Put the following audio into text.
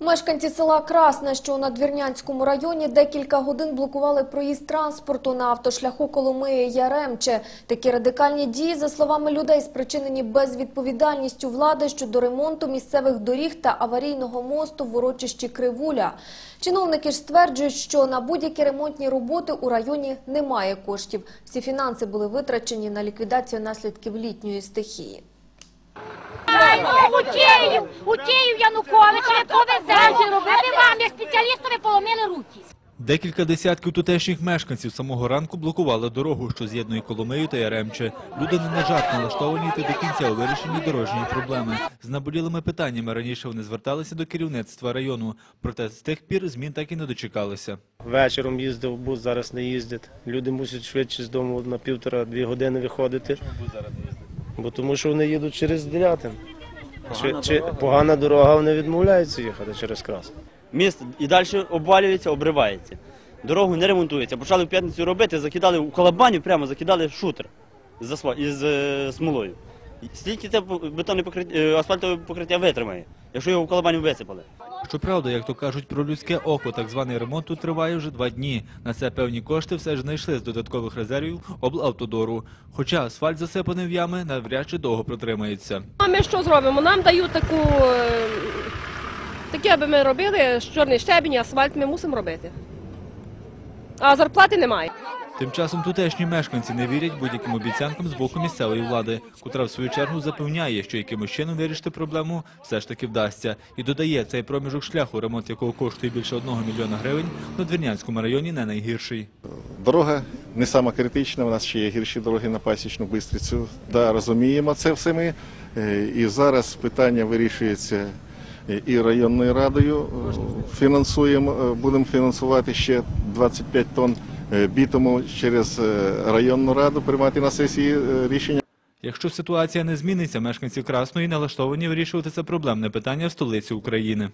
Мешканці села Красне, що у Надвірнянському районі, декілька годин блокували проїзд транспорту на автошляху Коломиї Яремче. Такі радикальні дії, за словами людей, спричинені безвідповідальністю влади щодо ремонту місцевих доріг та аварійного мосту в урочищі Кривуля. Чиновники ж стверджують, що на будь-які ремонтні роботи у районі немає коштів. Всі фінанси були витрачені на ліквідацію наслідків літньої стихії. Утєїв, Утєїв Януковича Декілька десятків тутешніх мешканців самого ранку блокували дорогу, що з'єднує Коломию та Яремче. Люди не на жарт налаштовані йти до кінця у вирішенні дорожньої проблеми. З наболілими питаннями раніше вони зверталися до керівництва району, проте з тих пір змін так і не дочекалися. Вечором їздив бус, зараз не їздять. Люди мусять швидше з дому на півтора-дві години виходити. Бо тому що вони їдуть через Делятин. Чи, чи погана дорога, вони відмовляються їхати через крас. Міст і далі обвалюється, обривається. Дорогу не ремонтується. Почали в п'ятницю робити, закидали у колобаню, прямо закидали шутер з асфаль... із е, смолою. Стільки це бетонне покриття, е, асфальтове покриття витримає, якщо його в колобаню висипали. Щоправда, як то кажуть про людське око, так званий ремонт тут триває вже два дні. На це певні кошти все ж знайшли з додаткових резервів облавтодору. Хоча асфальт засипаний в ями навряд чи довго протримається. А ми що зробимо? Нам дають таку, таке, аби ми робили, чорний щебінь, асфальт ми мусимо робити. А зарплати немає. Тим часом тутешні мешканці не вірять будь-яким обіцянкам з боку місцевої влади, котра в свою чергу запевняє, що якимось чином вирішити проблему все ж таки вдасться. І додає, цей проміжок шляху, ремонт якого коштує більше одного мільйона гривень, на Двірнянському районі не найгірший. Дорога не сама критична, у нас ще є гірші дороги на пасічну бистрицю. Да, розуміємо це все ми. Е, І зараз питання вирішується і районною радою. Е, Фінансуємо, е, будемо фінансувати ще 25 тонн е, бітуму через районну раду, приймати на сесії рішення. Якщо ситуація не зміниться, мешканці Красної налаштовані вирішувати це проблемне питання в столиці України.